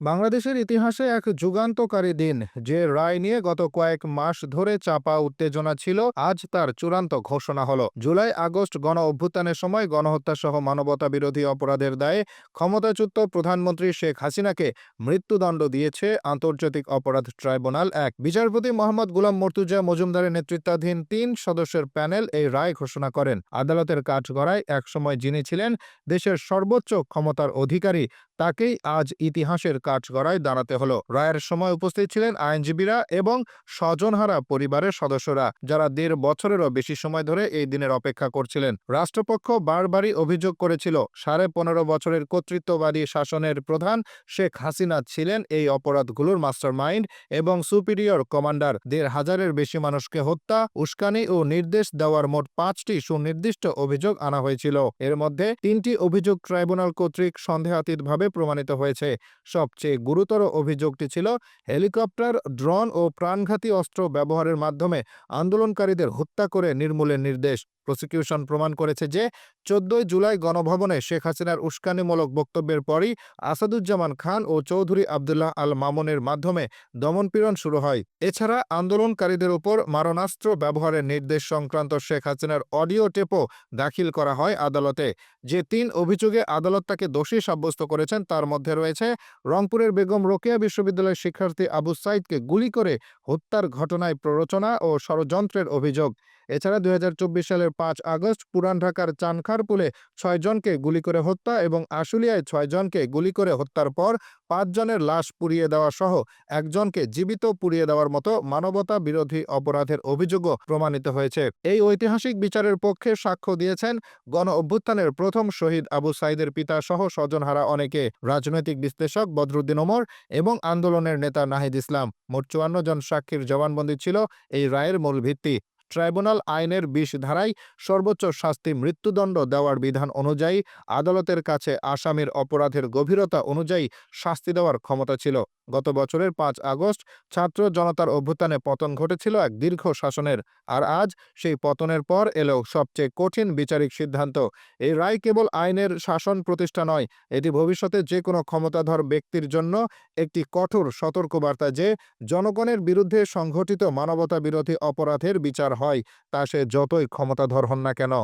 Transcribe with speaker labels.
Speaker 1: বাংলাদেশের ইতিহাসে এক যুগান্তকারী দিন, যে রায় নিয়ে গত কয়েক মাস ধরে চাপা উত্তেজনা ছিল, আজ তার চূড়ান্ত ঘোষণা হল। জুলাই, আগস্ট গণ অভ্যুত্থানের সময় গণহত্যা সহ মানবতা বিরোধী অপরাধের দায়ে ক্ষমতাচ্যুত প্রধানমন্ত্রী শেখ হাসিনাকে মৃত্যুদণ্ড দিয়েছে আন্তর্জাতিক অপরাধ ট্রাইব্যুনাল এক। বিচারপতি মোহাম্মদ গুলাম মর্তুজা মজুমদারের নেতৃত্বাধীন তিন সদস্যের প্যানেল এই রায় ঘোষণা করেন। আদালতের কাঠগড়ায় একসময় যিনি ছিলেন, দেশের সর্বোচ্চ ক্ষমতার অধিকারী তাকেই আজ ইতিহাসের কাঠগড়ায় দাঁড়াতে হলো। রায়ের সময় উপস্থিত ছিলেন আইনজীবীরা এবং স্বজনহারা পরিবারের সদস্যরা, যারা দেড় বছরেরও বেশি সময় ধরে এই দিনের অপেক্ষা করছিলেন। রাষ্ট্রপক্ষ বারবারই অভিযোগ করেছিল, সাড়ে পনেরো বছরের কর্তৃত্ববাদী শাসনের প্রধান শেখ হাসিনা ছিলেন এই অপরাধগুলোর মাস্টারমাইন্ড এবং সুপিরিয়র কমান্ডার। দেড় হাজারের বেশি মানুষকে হত্যা, উস্কানি ও নির্দেশ দেওয়ার মোট পাঁচটি সুনির্দিষ্ট অভিযোগ আনা হয়েছিল। এর মধ্যে তিনটি অভিযোগ ট্রাইব্যুনাল কর্তৃক সন্দেহাতীতভাবে প্রমাণিত হয়েছে। সবচেয়ে গুরুতর অভিযোগটি ছিল হেলিকপ্টার, ড্রোন ও প্রাণঘাতী অস্ত্র ব্যবহারের মাধ্যমে আন্দোলনকারীদের হত্যা করে নির্মূলের নির্দেশ। প্রসিকিউশন প্রমাণ করেছে যে, চোদ্দই জুলাই গণভবনে শেখ হাসিনার উস্কানিমূলক বক্তব্যের পরই আসাদুজ্জামান খান ও চৌধুরী আবদুল্লাহ আল মামুনের মাধ্যমে দমনপীড়ন শুরু হয়। এছাড়া আন্দোলনকারীদের উপর মারণাস্ত্র ব্যবহারের নির্দেশ সংক্রান্ত শেখ হাসিনার অডিও টেপও দাখিল করা হয় আদালতে। যে তিন অভিযোগে আদালত তাকে দোষী সাব্যস্ত করেছেন তার মধ্যে রয়েছে, রংপুরের বেগম রোকেয়া বিশ্ববিদ্যালয়ের শিক্ষার্থী আবু সাইদকে গুলি করে হত্যার ঘটনায় প্ররোচনা ও ষড়যন্ত্রের অভিযোগ। এছাড়া দুই হাজার চব্বিশ সালের পাঁচ আগস্ট পুরান ঢাকার চানখারপুলে ছয়জনকে গুলি করে হত্যা এবং আশুলিয়ায় ছয়জনকে গুলি করে হত্যার পর পাঁচজনের লাশ পুড়িয়ে দেওয়া সহ একজনকে জীবিত পুড়িয়ে দেওয়ার মতো মানবতা বিরোধী অপরাধের অভিযোগও প্রমাণিত হয়েছে। এই ঐতিহাসিক বিচারের পক্ষে সাক্ষ্য দিয়েছেন গণ অভ্যুত্থানের প্রথম শহীদ আবু সাইদের পিতা সহ স্বজনহারা অনেকে, রাজনৈতিক বিশ্লেষক বদরুদ্দিন ওমর এবং আন্দোলনের নেতা নাহিদ ইসলাম। মোট চুয়ান্ন জন সাক্ষীর জবানবন্দি ছিল এই রায়ের মূল ভিত্তি। ট্রাইব্যুনাল আইনের বিশ ধারায় সর্বোচ্চ শাস্তি মৃত্যুদণ্ড দেওয়ার বিধান অনুযায়ী আদালতের কাছে আসামির অপরাধের গভীরতা অনুযায়ী শাস্তি দেওয়ার ক্ষমতা ছিল। গত বছরের পাঁচ আগস্ট ছাত্র জনতার অভ্যুত্থানে পতন ঘটেছিল এক দীর্ঘ শাসনের। আর আজ সেই পতনের পর এলো সবচেয়ে কঠিন বিচারিক সিদ্ধান্ত। এই রায় কেবল আইনের শাসন প্রতিষ্ঠা নয়, এটি ভবিষ্যতে যে কোনো ক্ষমতাধর ব্যক্তির জন্য একটি কঠোর সতর্কবার্তা যে জনগণের বিরুদ্ধে সংঘটিত মানবতা বিরোধী অপরাধের বিচার হয়, তা সে যতই ক্ষমতাধর হন না কেন।